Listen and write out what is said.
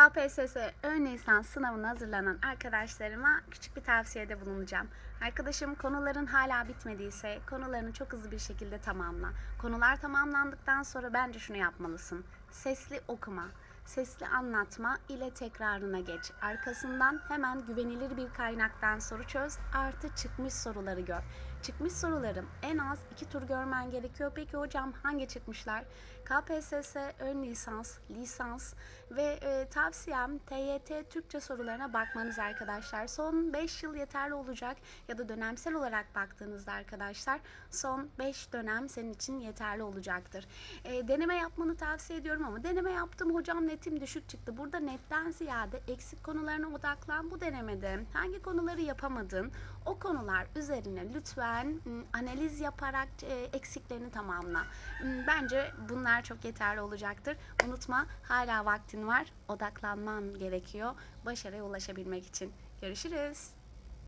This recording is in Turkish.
KPSS ön lisans sınavına hazırlanan arkadaşlarıma küçük bir tavsiyede bulunacağım. Arkadaşım konuların hala bitmediyse konularını çok hızlı bir şekilde tamamla. Konular tamamlandıktan sonra bence şunu yapmalısın. Sesli okuma, sesli anlatma ile tekrarına geç. Arkasından hemen güvenilir bir kaynaktan soru çöz. Artı çıkmış soruları gör. Çıkmış soruların en az iki tur görmen gerekiyor. Peki hocam hangi çıkmışlar? KPSS ön lisans, lisans ve e, tavsiyem TYT Türkçe sorularına bakmanız arkadaşlar. Son 5 yıl yeterli olacak ya da dönemsel olarak baktığınızda arkadaşlar son 5 dönem senin için yeterli olacaktır. E, deneme yapmanı tavsiye ediyorum ama deneme yaptım hocam netim düşük çıktı. Burada netten ziyade eksik konularına odaklan bu denemede. Hangi konuları yapamadın? O konular üzerine lütfen m, analiz yaparak e, eksiklerini tamamla. Bence bunlar çok yeterli olacaktır. Unutma hala vaktin var. Odaklanman gerekiyor başarıya ulaşabilmek için. Görüşürüz.